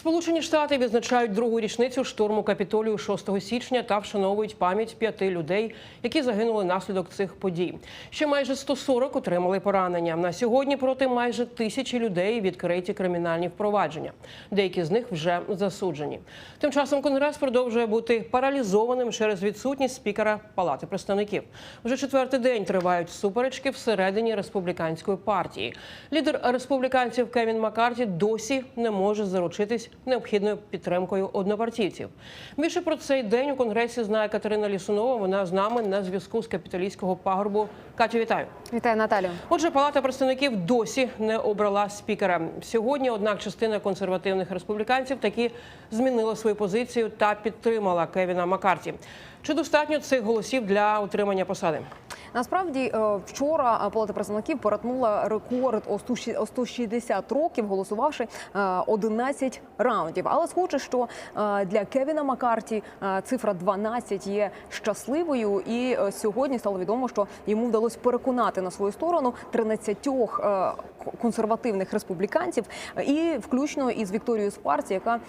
Сполучені Штати відзначають другу річницю штурму капітолію 6 січня та вшановують пам'ять п'яти людей, які загинули наслідок цих подій. Ще майже 140 отримали поранення. На сьогодні проти майже тисячі людей відкриті кримінальні впровадження. Деякі з них вже засуджені. Тим часом конгрес продовжує бути паралізованим через відсутність спікера Палати представників. Вже четвертий день тривають суперечки всередині республіканської партії. Лідер республіканців Кевін Маккарті досі не може заручитись необхідною підтримкою однопартійців. Більше про цей день у конгресі знає Катерина Лісунова. Вона з нами на зв'язку з капіталістського пагорбу. Катю, вітаю. Вітаю, Наталю. Отже, Палата представників досі не обрала спікера. Сьогодні, однак, частина консервативних республіканців таки змінила свою позицію та підтримала Кевіна Маккарті. Чи достатньо цих голосів для утримання посади? Насправді е, вчора е, Палата представників перетнула рекорд о 100 о 160 років, голосувавши е, 11 раундів. Але схоже, що е, для Кевіна Маккарті е, цифра 12 є щасливою, і е, сьогодні стало відомо, що йому вдалося переконати на свою сторону 13 е, консервативних республіканців, і включно із Вікторією Спарці, яка е,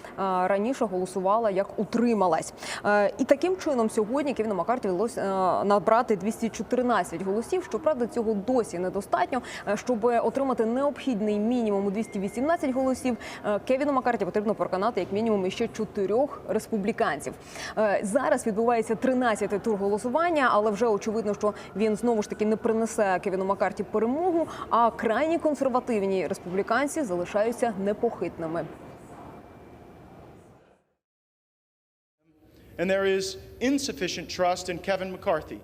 раніше голосувала як утрималась. Е, І таким чином сьогодні Кевіну Маккарті вдалося е, набрати 214 голосів. Щоправда, цього досі недостатньо, щоб отримати необхідний мінімум у 218 голосів. Кевіну Маккарті потрібно переконати як мінімум ще чотирьох республіканців. Зараз відбувається 13-й тур голосування, але вже очевидно, що він знову ж таки не принесе Кевіну Маккарті перемогу. А крайні консервативні республіканці залишаються непохитними. and there is insufficient trust in Kevin McCarthy.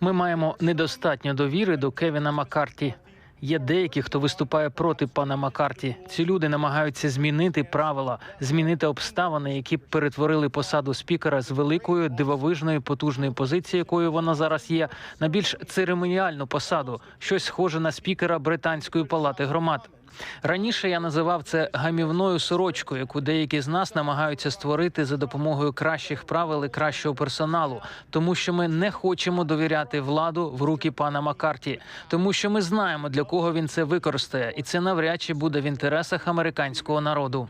Ми маємо недостатньо довіри до Кевіна Маккарті. Є деякі, хто виступає проти пана Макарті. Ці люди намагаються змінити правила, змінити обставини, які б перетворили посаду спікера з великої дивовижної потужної позиції, якою вона зараз є, на більш церемоніальну посаду, щось схоже на спікера британської палати громад. Раніше я називав це гамівною сорочкою, яку деякі з нас намагаються створити за допомогою кращих правил і кращого персоналу, тому що ми не хочемо довіряти владу в руки пана Маккарті, тому що ми знаємо для кого він це використає, і це навряд чи буде в інтересах американського народу.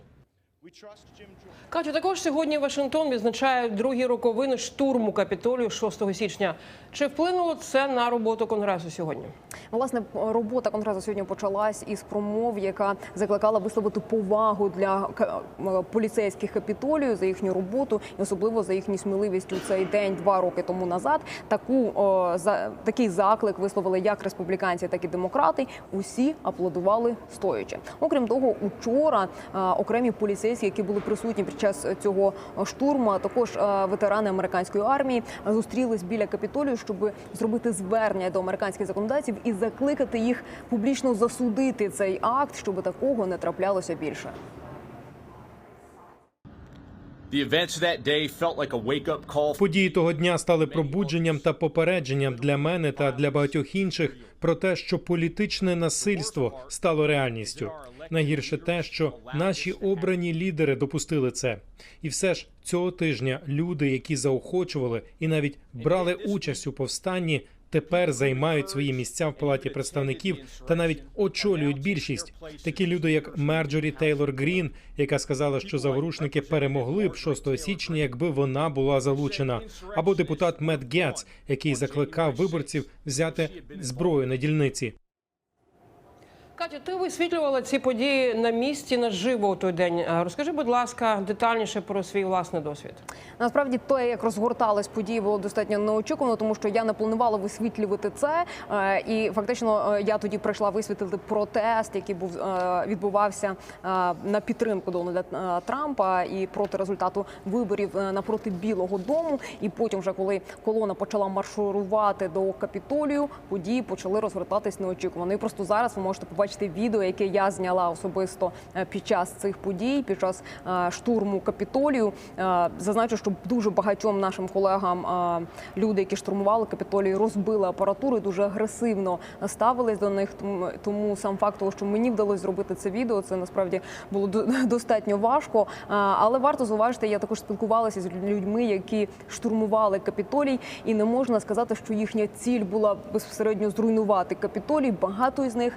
Катю, також сьогодні Вашингтон відзначає другі роковини штурму капітолію 6 січня. Чи вплинуло це на роботу конгресу сьогодні? Власне, робота конгресу сьогодні почалась із промов, яка закликала висловити повагу для к- поліцейських капітолію за їхню роботу, і особливо за їхню сміливість у цей день два роки тому назад. Таку о, за такий заклик висловили як республіканці, так і демократи. Усі аплодували стоячи. Окрім того, учора е, окремі поліцейські, які були присутні під час цього штурму, а також е, ветерани американської армії, е, зустрілись біля капітолію, щоб зробити звернення до американських законодавців і закликати їх публічно засудити цей акт, щоб такого не траплялося більше. Події того дня стали пробудженням та попередженням для мене та для багатьох інших про те, що політичне насильство стало реальністю. Найгірше те, що наші обрані лідери допустили це. І все ж цього тижня люди, які заохочували і навіть брали участь у повстанні, тепер займають свої місця в палаті представників та навіть очолюють більшість. Такі люди, як Мерджорі Тейлор Грін, яка сказала, що заворушники перемогли б 6 січня, якби вона була залучена, або депутат Мет Гетц, який закликав виборців взяти зброю на дільниці. Катю, ти висвітлювала ці події на місці наживо у той день. Розкажи, будь ласка, детальніше про свій власний досвід. Насправді те, як розгортались події, було достатньо неочікувано, тому що я не планувала висвітлювати це. Е, І фактично е, я тоді прийшла висвітлити протест, який був е, відбувався на підтримку Дональда Трампа і проти результату виборів напроти Білого Дому. І потім, вже коли колона почала маршурувати до капітолію, події почали розгортатись неочікувано. І просто зараз ви можете побачити відео, яке я зняла особисто е, під час цих подій, під час е, штурму капітолію. Е, Зазначу, що дуже багатьом нашим колегам люди, які штурмували капітолію, розбили апаратуру, і дуже агресивно ставились до них. Тому- сам факт того, що мені вдалося зробити це відео, це насправді було до- достатньо важко. Але варто зауважити, я також спілкувалася з людьми, які штурмували капітолій, і не можна сказати, що їхня ціль була безпосередньо зруйнувати капітолій. Багато із них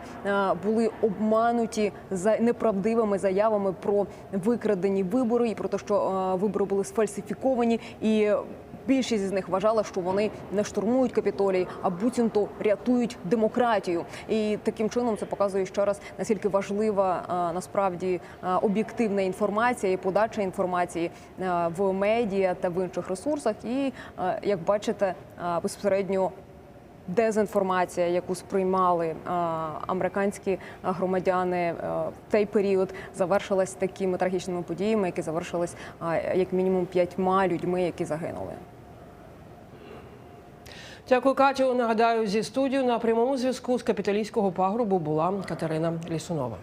були обмануті за неправдивими заявами про викрадені вибори і про те, що е, вибори були сфальсифіковані і. Більшість з них вважала, що вони не штурмують капітолій, а буцімто рятують демократію. І таким чином це показує ще раз наскільки важлива е, насправді е, об'єктивна інформація і подача інформації в медіа та в інших ресурсах. І як бачите, безпосередньо дезінформація, яку сприймали е, американські громадяни е, в цей період, завершилась такими трагічними подіями, які завершились е, як мінімум п'ятьма людьми, які загинули. Дякую, Катю. Нагадаю, зі студією на прямому зв'язку з капіталійського пагорбу була Катерина Лісунова.